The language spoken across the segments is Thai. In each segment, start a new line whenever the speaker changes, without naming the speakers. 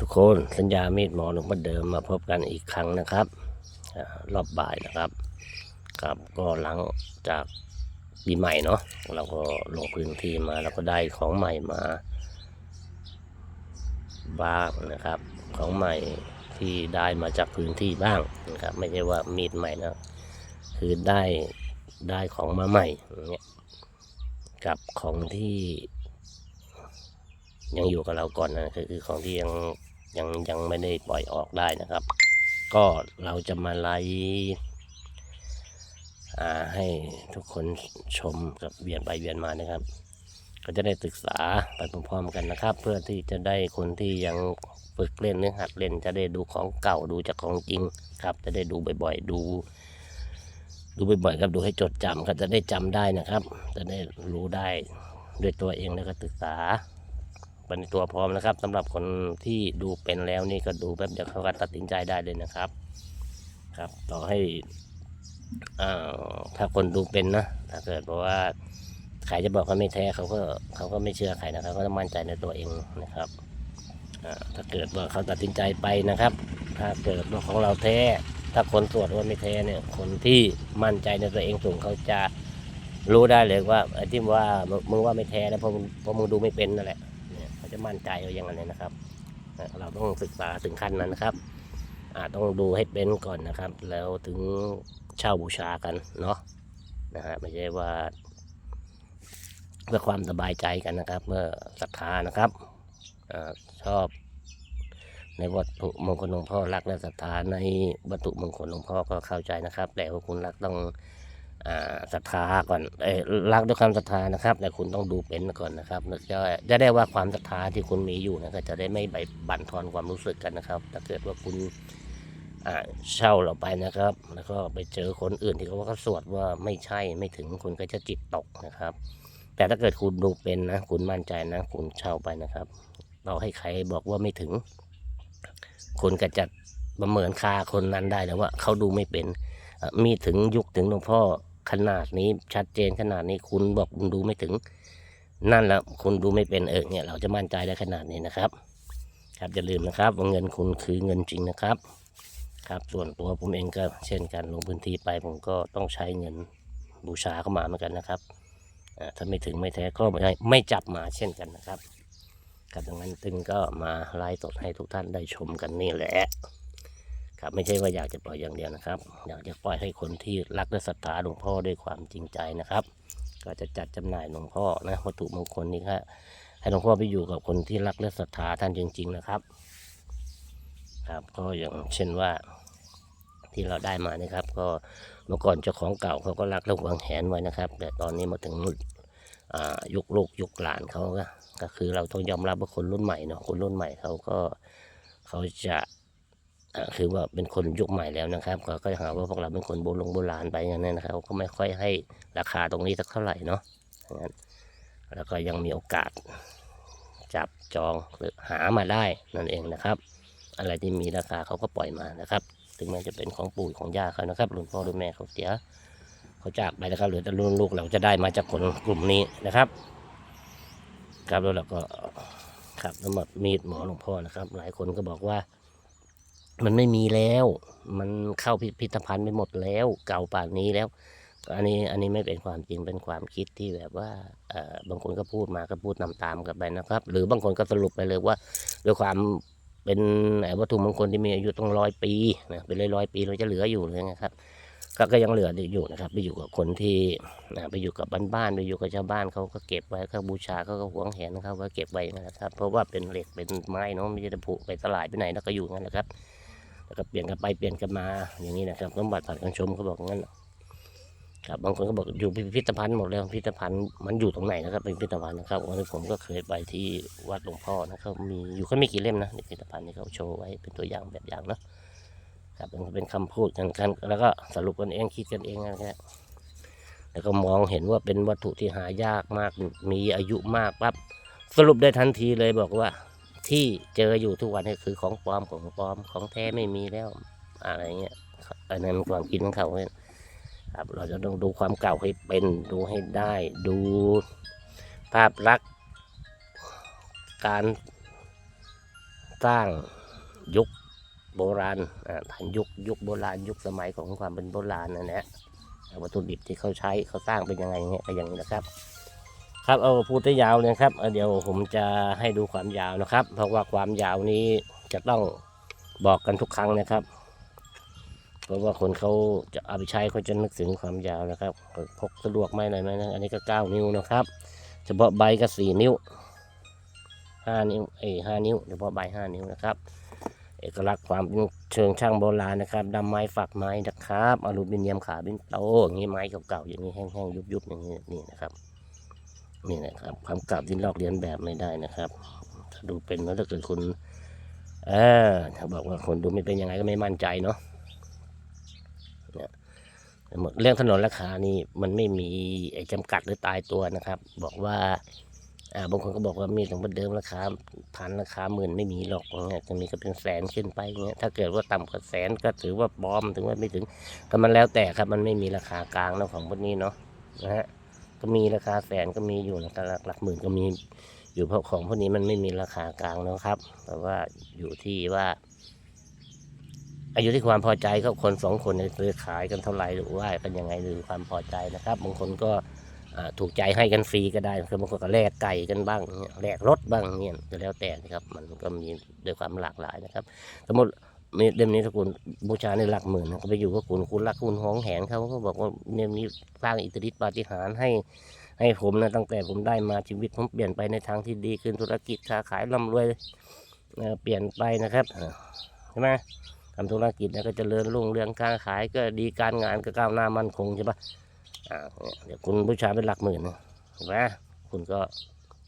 ทุกคนสัญญามีดหมอหลวงพ่อเดิมมาพบกันอีกครั้งนะครับอรอบบ่ายนะครับครับก็หลังจากปีใหม่เนาะเราก็ลงพื้นที่มาแล้วก็ได้ของใหม่มาบ้างนะครับ ของใหม่ที่ได้มาจากพื้นที่บ้างนะครับ ไม่ใช่ว่ามีดใหม่นะคือได้ได้ของมาใหม่อย่างเงี้ยกับของที่ ยังอยู่กับเราก่อนนะคือคือของที่ยังยังยังไม่ได้ปล่อยออกได้นะครับ ก็เราจะมาไล่ให้ทุกคนชมกับเวียนไปเวียนมานะครับ ก็จะได้ศึกษาไปพร้อมๆกันนะครับ เพื่อที่จะได้คนที่ยังฝึกเล่นหรือหัดเล่น จะได้ดูของเก่าดูจากของจริงครับ จะได้ดูบ่อยๆ ดู ดูบ่อยๆครับดูให้จดจำครับจะได้จำได้นะครับ จะได้รู้ได้ด้วยตัวเองแล้วก็ศึกษา เป็นตัวพร้อมนะครับสำหรับคนที่ดูเป็นแล้วนี่ก็ดูแป๊บเดียวเขาก็ตัดสินใจได้เลยนะครับ ครับ ต่อให้อ่าถ้าคนดูเป็นนะถ้าเกิดเพราะว่าใครจะบอกเขาไม่แท้เขาก็เขาก็ไม่เชื่อใครนะครับเขาจะมั่นใจในตัวเองนะครับอ่าถ้าเกิดว่าเขาตัดสินใจไปนะครับ ถ้าเกิดว่าของเราแท้ ถ้าคนตรวจว่าไม่แท้เนี่ย คนที่มั่นใจในตัวเองสูงเขาจะรู้ได้เลยว่าไอ้ที่ว่ามึงว่าไม่แท้นะเพราะเพราะมึงดูไม่เป็นนั่นแหละ จะมั่นใจเอาอย่างนั้นนะครับ เราต้องศึกษาถึงขั้นนั้นนะครับอ่าต้องดูให้เป็นก่อนนะครับ แล้วถึงเช่าบูชากันเนาะนะฮะไม่ใช่ว่าเพื่อความสบายใจกันนะครับ เมื่อศรัทธานะครับอชอบในวัตถุมงคลหลวงพ่อรักและศรัทธาในวัตถุมงคลหลวงพ่อก็เข้าใจนะครับ แต่ว่าคุณรักต้อง ศรัทธาก่อนเอ้รักด้วยความศรัทธานะครับแต่คุณต้องดูเป็นก่อนนะครับแล้วจะจะได้ว่าความศรัทธาที่คุณมีอยู่นะก็จะได้ไม่ไปบั่นทอนความรู้สึกกันนะครับ ถ้าเกิดว่าคุณอ่าเช่าเราไปนะครับ แล้วก็ไปเจอคนอื่นที่เขาว่าเขาสวดว่าไม่ใช่ไม่ถึงคุณก็จะจิตตกนะครับ แต่ถ้าเกิดคุณดูเป็นนะ คุณมั่นใจนะ คุณเช่าไปนะครับ เราให้ใครบอกว่าไม่ถึง คุณก็จะประเมินค่าคนนั้นได้แล้วว่าเขาดูไม่เป็น มีถึงยุคถึงหลวงพ่อ ขนาดนี้ชัดเจนขนาดนี้คุณบอกคุณดูไม่ถึง นั่นแหละคุณดูไม่เป็นเออเนี่ยเราจะมั่นใจได้ขนาดนี้นะครับ ครับอย่าลืมนะครับว่าเงินคุณคือเงินจริงนะครับ ครับส่วนตัวผมเองก็เช่นกันลงพื้นที่ไปผมก็ต้องใช้เงินบูชาเข้ามาเหมือนกันนะครับอ่าถ้าไม่ถึงไม่แท้ก็ไม่ไม่จับมาเช่นกันนะครับครับดังนั้นตึงก็มาไลฟ์สดให้ทุกท่านได้ชมกันนี่แหละ ครับไม่ใช่ว่าอยากจะปล่อยอย่างเดียวนะครับ อยากจะปล่อยให้คนที่รักและศรัทธาหลวงพ่อด้วยความจริงใจนะครับ ก็จะจัดจำหน่ายหลวงพ่อนะวัตถุมงคลนี้ครับให้หลวงพ่อไปอยู่กับคนที่รักและศรัทธาท่านจริง ๆ นะครับ ครับก็อย่างเช่นว่าที่เราได้มานี่ครับ ก็เมื่อก่อนเจ้าของเก่าเขาก็รักและหวงแหนไว้นะครับ แต่ตอนนี้มาถึงยุคลูกยุคหลานเขาก็ก็คือเราต้องยอมรับว่าคนรุ่นใหม่เนาะคนรุ่นใหม่เขาก็เขาจะ คือว่าเป็นคนยุคใหม่แล้วนะครับ ก็ก็จะหาว่าพวกเราเป็นคนโบราณโบราณไปอย่างนั้นนะครับ ก็ไม่ค่อยให้ราคาตรงนี้สักเท่าไหร่เนาะงั้นแล้วก็ยังมีโอกาสจับจองหรือหามาได้นั่นเองนะครับ อะไรที่มีราคาเขาก็ปล่อยมานะครับ ถึงแม้จะเป็นของปู่ของย่าเขานะครับรุ่นพ่อรุ่นแม่เขาเสียเขาจากไปแล้วครับหลือแต่รุ่นลูกเราจะได้มาจากคนกลุ่มนี้นะครับ ครับแล้วเราก็ครับสำหรับมีดหมอหลวงพ่อนะครับ หลายคนก็บอกว่า มันไม่มีแล้ว มันเข้าพิพิธภัณฑ์ไปหมดแล้ว เก่าป่านนี้แล้ว อันนี้อันนี้ไม่เป็นความจริงเป็นความคิดที่แบบว่าอ่อบางคนก็พูดมาก็พูดนำตามกันไปนะครับ หรือบางคนก็สรุปไปเลยว่าด้วยความเป็นวัตถุมงคลที่มีอายุต้องร้อยปีนะเป็นร้อยร้อยปีเราจะเหลืออยู่เลยนะครับก็ก็ยังเหลืออยู่นะครับ ไปอยู่กับคนที่นะไปอยู่กับบ้านๆไปอยู่กับชาวบ้านเขาก็เก็บไว้เขาบูชาเขาก็หวงแหนเขาก็เก็บไว้นะครับ เพราะว่าเป็นเหล็กเป็นไม้เนาะไม่ใช่จะผุไปตลาดไปไหนแล้วก็อยู่งั้นนะครับ แล้วก็เปลี่ยนกันไปเปลี่ยนกันมาอย่างนี้นะครับสมบัติผัดกันชมเขาบอกงั้นครับบางคนก็บอกอยู่พิพิธภัณฑ์หมดแล้วพิพิธภัณฑ์มันอยู่ตรงไหนนะครับเป็นพิพิธภัณฑ์นะครับวันนี้ผมก็เคยไปที่วัดหลวงพ่อนะครับมีอยู่แค่ไม่กี่เล่มนะในพิพิธภัณฑ์ที่เขาโชว์ไว้เป็นตัวอย่างแบบอย่างนะครับมันเป็นคำพูดกันกันแล้วก็สรุปกันเองคิดกันเองนะครับแล้วก็มองเห็นว่าเป็นวัตถุที่หายากมากมีอายุมากปั๊บสรุปได้ทันทีเลยบอกว่า ที่เจออยู่ทุกวันนี้คือของปลอมของปลอมของแท้ไม่มีแล้ว อะไรเงี้ยอันนั้นความคิดของเขาเนี่ยครับเราจะต้องดูความเก่าให้เป็นดูให้ได้ ดูภาพลักษณ์การสร้างยุคโบราณอ่าทันยุคยุคโบราณยุคสมัยของความเป็นโบราณนะนแหละวัตถุดิบที่เขาใช้เขาสร้างเป็นยังไงเงี้ยก็อย่างนี้นะครับ ครับเอาพูดได้ยาวเลยครับเเดี๋ยวผมจะให้ดูความยาวนะครับ เพราะว่าความยาวนี้จะต้องบอกกันทุกครั้งนะครับ เพราะว่าคนเขาจะเอาไปใช้เขาจะนึกถึงความยาวนะครับพกสะดวกไหมหน่อยไหมนะอันนี้ก็เก้านิ้วนะครับ เฉพาะใบก็สี่นิ้วห้านิ้วเอ้ห้านิ้วเฉพาะใบห้านิ้วนะครับ เอกลักษณ์ความเป็นเชิงช่างโบราณนะครับดำไม้ฝักไม้นะครับอลูมิเนียมขาบินโตอย่างนี้ไม้เก่าๆอย่างนี้แห้งๆยุบๆอย่างนี้นี่นะครับ นี่นะครับความเก่าที่ลอกเลียนแบบไม่ได้นะครับ ถ้าดูเป็นแล้วถ้าเกิดคุณเออถ้าบอกว่าคนดูไม่เป็นยังไงก็ไม่มั่นใจเนาะเนี่ยหมดเรื่องถนนราคานี่มันไม่มีไอ้จำกัดหรือตายตัวนะครับ บอกว่าอ่าบางคนก็บอกว่ามีถึงเดิมราคาพันราคาหมื่นไม่มีหรอกอย่างเงี้ยจะมีก็เป็นแสนขึ้นไปเงี้ยถ้าเกิดว่าต่ำกว่าแสนก็ถือว่าปลอมถึงว่าไม่ถึงก็มันแล้วแต่ครับมันไม่มีราคากลางเนาะของพวกนี้เนาะนะฮะ ก็มีราคาแสนก็มีอยู่นะครับหลักหมื่นก็มีอยู่เพราะของพวกนี้มันไม่มีราคากลางนะครับ แต่ว่าอยู่ที่ว่าอายุที่ความพอใจก็คนสองคนซื้อขายกันเท่าไหร่หรือว่ากันยังไงหรือความพอใจนะครับบางคนก็ถูกใจให้กันฟรีก็ได้คือบางคนก็แลกไก่กันบ้างแลกรถบ้างเนี่ยแล้วแต่นะครับ มันก็มีด้วยความหลากหลายนะครับ สมมติมี เล่มนี้ถ้าคุณบูชาในหลักหมื่นก็ไปอยู่กับคุณคุณรักคุณห้องแหนเขาก็บอกว่าเล่มนี้สร้างอิทธิฤทธิปาฏิหาริย์ให้ให้ผมนะตั้งแต่ผมได้มาชีวิตผมเปลี่ยนไปในทางที่ดีขึ้นธุรกิจค้าขายร่ำรวยเปลี่ยนไปนะครับใช่ไหมทำธุรกิจแล้วก็เจริญรุ่งเรืองการขายก็ดีการงานก็ก้าวหน้ามั่นคงใช่ปะอ่าเนี่ยเดี๋ยวคุณบูชาเป็นหลักหมื่นนะเห็นไหมคุณก็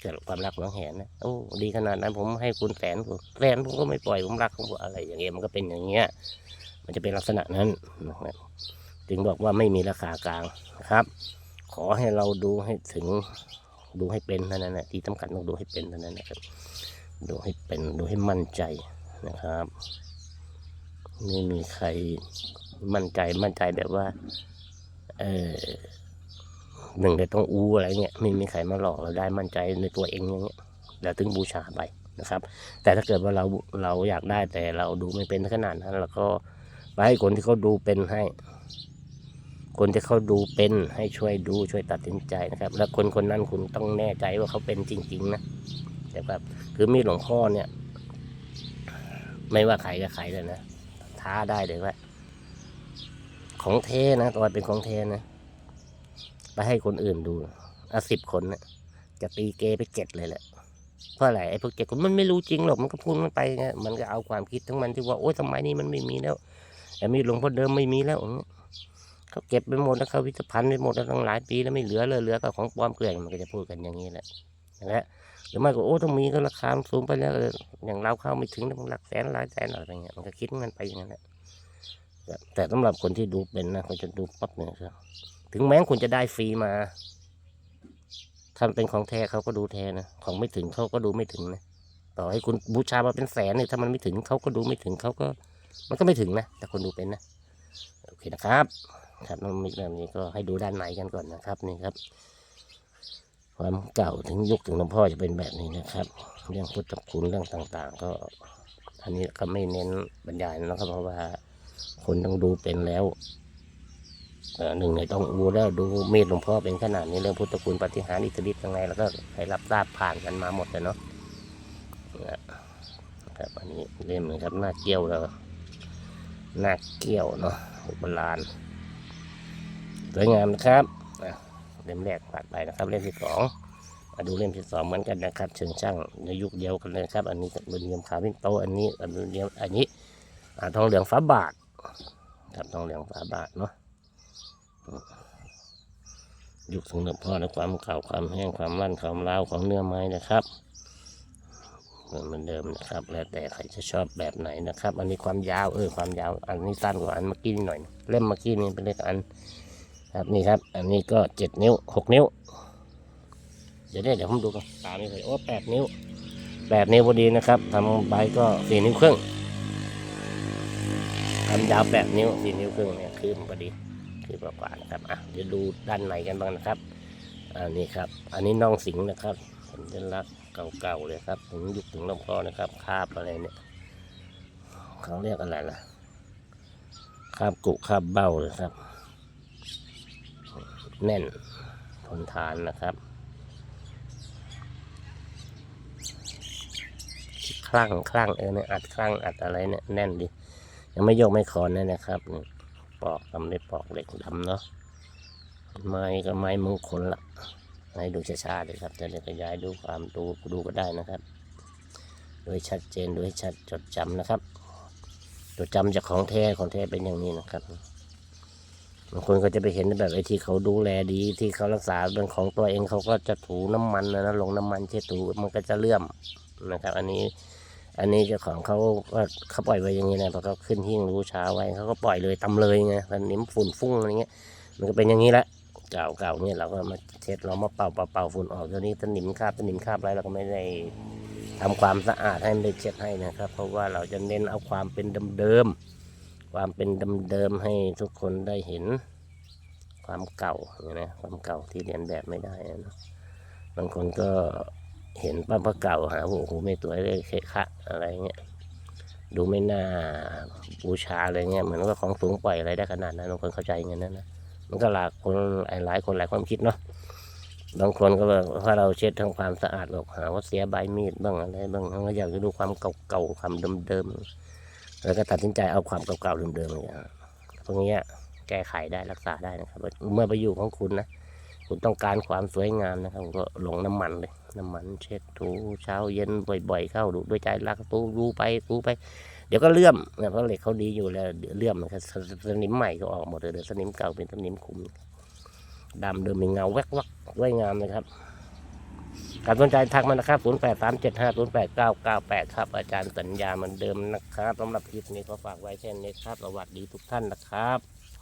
เกิดความรักหวงแหนนะโอ้ดีขนาดนั้นผมให้คุณแสนผมแสนผมก็ไม่ปล่อยผมรักผมอะไรอย่างเงี้ยมันก็เป็นอย่างเงี้ย มันจะเป็นลักษณะนั้นนะครับจึงบอกว่าไม่มีราคากลางนะครับ ขอให้เราดูให้ถึงดูให้เป็นเท่านั้นนะที่สำคัญต้องดูให้เป็นเท่านั้นนะครับ ดูให้เป็นดูให้มั่นใจนะครับ ไม่มีใครมั่นใจมั่นใจแบบว่า เออ หนึ่งเลยต้องอู้อะไรเงี้ยไม่มีใครมาหลอกเราได้มั่นใจในตัวเองอย่างเงี้ยแล้วถึงบูชาไปนะครับ แต่ถ้าเกิดว่าเราเราอยากได้แต่เราดูไม่เป็นขนาดนั้นเราก็ไปให้คนที่เขาดูเป็นให้ คนที่เขาดูเป็นให้ช่วยดูช่วยตัดสินใจนะครับ แล้วคนคนนั้นคุณต้องแน่ใจว่าเขาเป็นจริง ๆ นะนะครับคือมีหลวงพ่อเนี่ย ไม่ว่าใครก็ใครเลยนะท้าได้เลยว่าของเทนะตอนเป็นของเทนะ ไปให้คนอื่นดูเอาสิบคนนะจะตีเกไปเจ็ดเลยแหละเพราะอะไรไอ้พวกเจ็ดคนมันไม่รู้จริงหรอกมันก็พูดมันไปไงมันก็เอาความคิดทั้งมันที่ว่าโอ๊ยสมัยนี้มันไม่มีแล้วแต่มีหลวงพ่อเดิมไม่มีแล้วเขาเก็บไปหมดแล้วเขาวิจพันธ์ไปหมดแล้วตั้งหลายปีแล้วไม่เหลือเลยเหลือก็ของปลอมเกลื่อนมันก็จะพูดกันอย่างนี้แหละนะฮะหรือไม่ก็โอ้ต้องมีก็ราคาสูงไปแล้วอย่างเราเข้าไม่ถึงแล้วมันหลักแสนหลายแสนอะไรอย่างเงี้ยมันก็คิดมันไปอย่างนั้นแหละแต่สำหรับคนที่ดูเป็นนะเขาจะดูปั๊บเนี่ยครับ ถึงแม้คุณจะได้ฟรีมาถ้ามันเป็นของแท้เขาก็ดูแท้นะ ของไม่ถึงเขาก็ดูไม่ถึงนะ ต่อให้คุณบูชามาเป็นแสนเนี่ยถ้ามันไม่ถึงเขาก็ดูไม่ถึงเขาก็ มันก็ไม่ถึงนะ แต่คนดูเป็นนะ โอเคนะครับ ครับน้องมิกแบบนี้ก็ให้ดูด้านในกันก่อนนะครับนี่ครับ ความเก่าถึงยุคถึงหลวงพ่อจะเป็นแบบนี้นะครับ เรื่องพุทธคุณเรื่องต่าง ๆ ก็อันนี้ก็ไม่เน้นบรรยายนะครับเพราะว่าคนต้องดูเป็นแล้ว หนึ่งในต้องอูแล้วดูเมตหลวงพ่อเป็นขนาดนี้เรื่องพุทธคุณปฏิหารอิทธิฤทธิ์ยังไงแล้วก็ให้รับทราบผ่านกันมาหมดเลยเนาะครับอันนี้เล่มนึงครับหน้าเกี้ยวแล้วหน้าเกี้ยวเนาะโบราณสวยงามนะครับเล่มแรกผ่านไปนะครับเล่มที่สองมาดูเล่มที่สองเหมือนกันนะครับ เชิงช่างในยุคเดียวกันเลยครับ อันนี้เป็นเรียมขาวพินโตอันนี้อันนี้อันนี้ทองเหลืองฟ้าบาทครับทองเหลืองฟ้าบาทเนาะ ยุคสมเด็จพ่อและความเก่าความแห้งความรั่นความร้าวของเนื้อไม้นะครับเหมือนเดิมนะครับ แล้วแต่ใครจะชอบแบบไหนนะครับ อันนี้ความยาวเออความยาว อันนี้สั้นกว่าอันเมื่อกี้นิดหน่อย เล่มเมื่อกี้นี่เป็นเลขอัน ครับนี่ครับ อันนี้ก็เจ็ดนิ้วหกนิ้ว เดี๋ยวเดี๋ยวผมดูกันตามนี่เลยโอ้แปดนิ้วแปดนิ้วพอดีนะครับทำใบก็สี่นิ้วครึ่งทำยาวแปดนิ้วสี่นิ้วครึ่งเนี่ยคือพอดี คือประมาณนะครับอะเดี๋ยวดูด้านในกันบ้างนะครับอันนี้ครับ อันนี้น่องสิงนะครับสัญลักษณ์เก่าๆเลยครับ ถึงยุคถึงลวงพ่อนะครับคาบอะไรเนี่ยเขาเรียกอะไรล่ะคาบกุคาบเบ้าเลยครับ แน่นทนทานนะครับคลั่งคลั่งเออเนี่ยอัดคลั่งอัดอะไรเนี่ยแน่นดียังไม่โยกไม่คอนเลยนะครับ ปอกทำด้วยปอกเหล็กดำเนาะไม้ก็ไม้มงคลละให้ดูช้าๆเลยครับจะได้ขยายดูความดูดูก็ได้นะครับ โดูให้ชัดเจนโดูให้ชัดจดจำนะครับ จดจำจากของแท้ของแท้เป็นอย่างนี้นะครับบางคนก็จะไปเห็นแบบไอ้ที่เขาดูแลดีที่เขารักษาเป็นของตัวเองเขาก็จะถูน้ำมันนะนะลงน้ำมันเช็ดถูมันก็จะเลื่อมนะครับ อันนี้ อันนี้เจ้าของเขาก็เขาปล่อยไว้อย่างนี้นะพอเขาขึ้นหิ้งรู้เช้าไว้เขาก็ปล่อยเลยตำเลยไงมันนิ่มฝุ่นฟุ้งอะไรเงี้ย มันก็เป็นอย่างนี้แหละเก่าเก่าๆเนี่ยเราก็มาเช็ดเรามาเป่าเป่าเป่าฝุ่นออกตัวนี้สนิมคราบสนิมคราบอะไรเราก็ไม่ได้ทำความสะอาดให้ไม่ได้เช็ดให้นะครับ เพราะว่าเราจะเน้นเอาความเป็นเดิมๆความเป็นเดิมๆให้ทุกคนได้เห็นความเก่าเนี่ยนะความเก่าที่เรียนแบบไม่ได้นะบางคนก็ เห็นป้าพระเก่าหาโอ้โหไม่สวเลยเคคะอะไรเงี้ยดูไม่น่าบูชาอะไรเงี้ยเหมือนว่าของสูงปล่อยอะไรได้ขนาดนั้นบางคนเข้าใจอย่างนั้นะมันก็หลากคนหลายคนหลายความคิดเนาะบางคนก็แบบถ้าเราเช็ดทำความสะอาดบอกหาว่าเสียใบมีดบ้างอะไรบ้างเขาก็อยากจะดูความเก่าๆความเดิมๆแล้วก็ตัดสินใจเอาความเก่าๆเดิมๆอย่างพวกนี้แก้ไขได้รักษาได้นะครับ เมื่อไปอยู่ของคุณนะคุณต้องการความสวยงามนะครับก็หลงน้ำมันเลย น้ำมันเช็ดถูเช้าเย็นบ่อย ๆ เข้าดูด้วยใจรักตูดูไปดูไป เดี๋ยวก็เลื่อมนะเพราะเหล็กเขาดีอยู่แล้วเดี๋ยวเลื่อมนะครับสนิมใหม่ก็ออกหมดเลยเดี๋ยวสนิมเก่าเป็นสนิมคุมดำเดิมมีเงาแวกวักสวยงามนะครับการสนใจทักมานะครับ 0 8 3 7 5 0 8 9 9 8 ครับ อาจารย์สัญญาเหมือนเดิมนะครับสำหรับคลิปนี้ก็ฝากไว้แค่นี้ครับ สวัสดีทุกท่านนะครับ